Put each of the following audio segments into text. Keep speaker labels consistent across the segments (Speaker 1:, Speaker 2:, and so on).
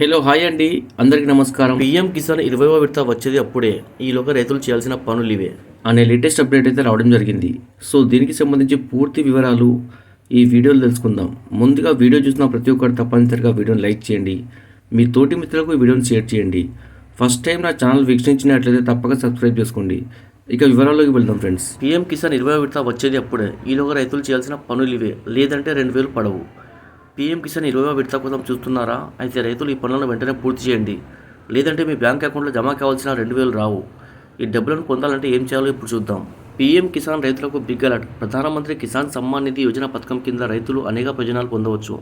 Speaker 1: Hello hi అండి. అందరికీ నమస్కారం. పిఎం కిసాన్ ఇరవైవ విడత వచ్చేది అప్పుడే. ఈలోగా రైతులు చేయాల్సిన పనులు ఇవే. అనే లేటెస్ట్ అప్డేట్ అయితే రావడం జరిగింది. సో దీనికి సంబంధించి పూర్తి వివరాలు ఈ వీడియోలో తెలుసుకుందాం. ముందుగా వీడియో చూసిన ప్రతి ఒక్కరు తప్పనిసరిగా వీడియోని లైక్ చేయండి. మీ తోటి మిత్రులకు ఈ వీడియోని షేర్ చేయండి. ఫస్ట్ టైం నా ఛానల్ వీక్షించినట్లయితే తప్పక సబ్స్క్రైబ్ చేసుకోండి. ఇక వివరాల్లోకి వెళ్దాం ఫ్రెండ్స్. పిఎం కిసాన్ ఇరవై విడత వచ్చేది అప్పుడే. ఈలోగా రైతులు చేయాల్సిన పనులు ఇవే. లేదంటే రెండు వేలు పడవు. పీఎం కిసాన్ ఇరవై విడత కోసం చూస్తున్నారా? అయితే రైతులు ఈ పనులను వెంటనే పూర్తి చేయండి. లేదంటే మీ బ్యాంక్ అకౌంట్లో జమ కావాల్సిన రెండు వేలు రావు. ఈ డబ్బులను పొందాలంటే ఏం చేయాలో ఇప్పుడు చూద్దాం. పీఎం కిసాన్ రైతులకు బిగ్ అలర్ట్. ప్రధానమంత్రి కిసాన్ సమ్మాన్ నిధి యోజన పథకం కింద రైతులు అనేక ప్రయోజనాలు పొందవచ్చు.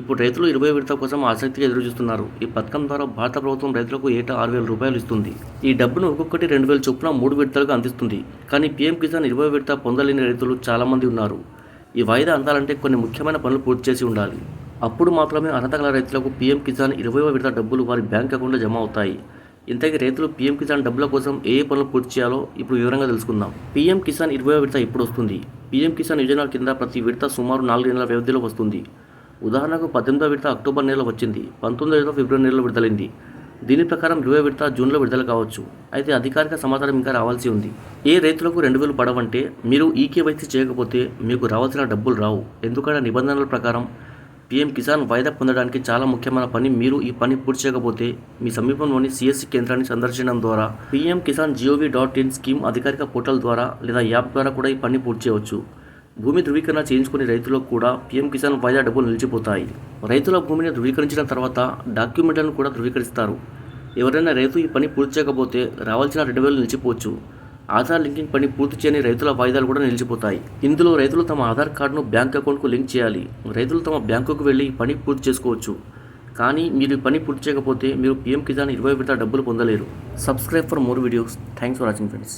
Speaker 1: ఇప్పుడు రైతులు ఇరవై విడత కోసం ఆసక్తిగా ఎదురు చూస్తున్నారు ఈ పథకం ద్వారా భారత ప్రభుత్వం రైతులకు ఏటా ఆరు వేల రూపాయలు ఇస్తుంది. ఈ డబ్బును ఒక్కొక్కటి రెండు వేల చొప్పున మూడు విడతలుగా అందిస్తుంది. కానీ పీఎం కిసాన్ ఇరవై విడత పొందలేని రైతులు చాలామంది ఉన్నారు. ఈ వాయిదా అందాలంటే కొన్ని ముఖ్యమైన పనులు పూర్తి చేసి ఉండాలి. అప్పుడు మాత్రమే అర్హత గల రైతులకు పీఎం కిసాన్ ఇరవైవ విడత డబ్బులు వారి బ్యాంక్ అకౌంట్లో జమ అవుతాయి. ఇంతకీ రైతులు పీఎం కిసాన్ డబ్బుల కోసం ఏ ఏ పనులు పూర్తి చేయాలో ఇప్పుడు వివరంగా తెలుసుకుందాం. పీఎం కిసాన్ ఇరవై విడత ఇప్పుడు వస్తుంది? పీఎం కిసాన్ యోజన కింద ప్రతి విడత సుమారు నాలుగు నెలల వ్యవధిలో వస్తుంది. ఉదాహరణకు పద్దెనిమిదో విడత అక్టోబర్ నెలలో వచ్చింది. పంతొమ్మిదో విడత ఫిబ్రవరి నెలలో విడుదలైంది. దీని ప్రకారం ఇరవై విడత జూన్లో విడుదల కావచ్చు. అయితే అధికారిక సమాచారం ఇంకా రావాల్సి ఉంది. ఏ రైతులకు రెండు వేలు పడవంటే మీరు ఈకేవైసీ చేయకపోతే మీకు రావాల్సిన డబ్బులు రావు. ఎందుకంటే నిబంధనల ప్రకారం పీఎం కిసాన్ వాయిదా పొందడానికి చాలా ముఖ్యమైన పని మీరు ఈ పని పూర్తి చేయకపోతే మీ సమీపంలోని సిఎస్సి కేంద్రాన్ని సందర్శించడం ద్వారా PM Kisan GOV dot in scheme అధికారిక పోర్టల్ ద్వారా లేదా యాప్ ద్వారా కూడా ఈ పని పూర్తి చేయవచ్చు. భూమి ధృవీకరణ చేయించుకునే రైతులకు కూడా పీఎం కిసాన్ వాయిదా డబ్బులు నిలిచిపోతాయి. రైతుల భూమిని ధృవీకరించిన తర్వాత డాక్యుమెంట్లను కూడా ధృవీకరిస్తారు. ఎవరైనా రైతు ఈ పని పూర్తి చేయకపోతే రావాల్సిన రెండు వేలు నిలిచిపోవచ్చు. ఆధార్ లింకింగ్ పని పూర్తి చేయని రైతుల వాయిదాలు కూడా నిలిచిపోతాయి. ఇందులో రైతులు తమ ఆధార్ కార్డును బ్యాంక్ అకౌంట్కు లింక్ చేయాలి. రైతులు తమ బ్యాంకుకు వెళ్ళి ఈ పని పూర్తి చేసుకోవచ్చు. కానీ మీరు ఈ పని పూర్తి చేయకపోతే మీరు పీఎం కిసాన్ ఇరవై విడత డబ్బులు పొందలేరు. Subscribe for more videos. Thanks for watching friends.